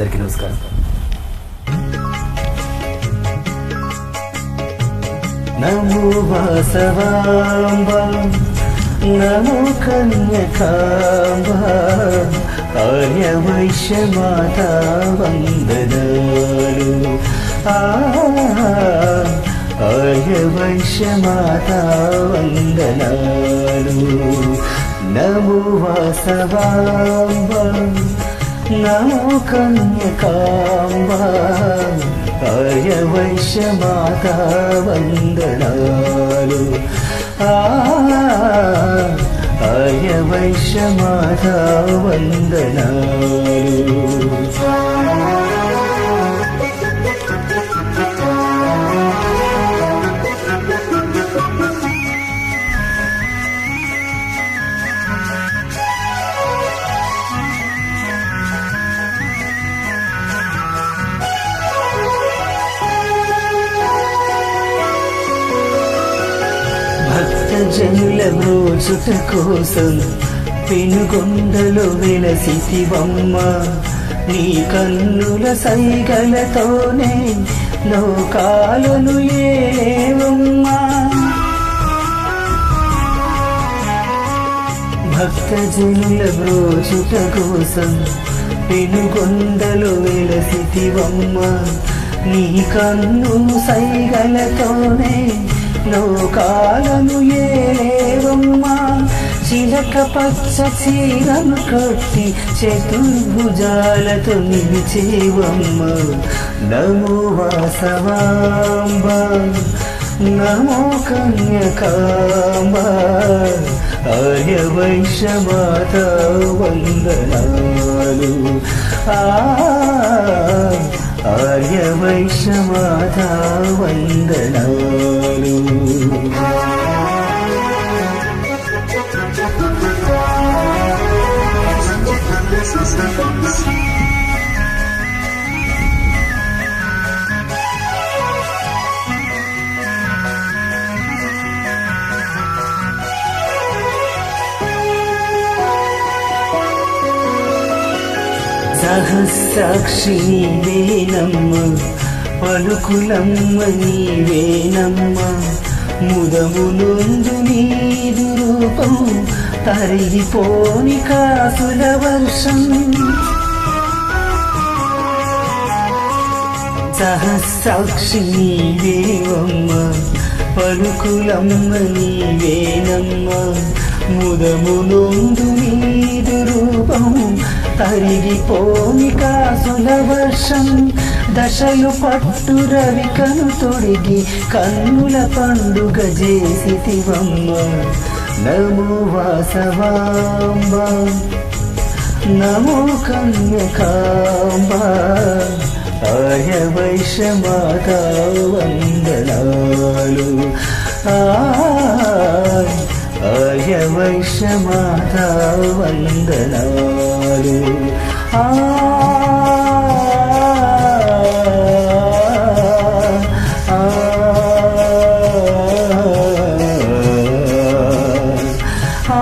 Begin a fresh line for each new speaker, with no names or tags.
అందరికీ నమస్కారం. నమో వాసవాంబ నమో కన్యకాంబ ఆర్య వైశ్య మాతా వందనాలు ఆ, ఆర్య వైశ్య మాతా వందనాలు నమో వాసవాంబ నమో కన్యకాంబ ఆర్య మాతా వందనాలు ఆ, వైశ్య మాతా వందనాలు జనుల బ్రోచుట కోసం పెనుగొండలు వెలసివమ్మ నీ కన్నుల సైగలతోనే లోకాలను ఏవమ్మా భక్త జనుల బ్రోచుట కోసం పెనుగొండలు వెలసివమ్మ నీ కన్ను సైగలతోనే లోకాలను ఏలేవమ్మా చిలక పచ్చ చీరను కట్టి చతుర్భుజాలతో నిలిచేవమ్మ. నమో వాసవాంబ నమో కన్యకాంబ ఆర్య వైశ్య మాత వందనాలు. ఆ, రహస్సాక్షి నీవేనమ్మ పలుకులమ్మ నీవేనమ్మ. ముదము నుండు నీదు రూపం తరిగిపోని కాసుల వర్షం. సహస్సాక్షి నీవేవమ్మ పలుకులమ్మ నీవేనమ్మ. ముదము నొందు నీదు రూపం తరిగిపోని కాసుల వర్షం. దశలు పట్టు రవి కను తొడిగి కన్నుల పండుగ చేసి శివమ్మ నమో వాసవాంబ. నమో కన్యకాంబ. ఆయ వైశ్యమాత వందనాలు. ఆ, ఆర్య వైశ్య మాతా వందనాలు ఆ, ఆ, ఆ,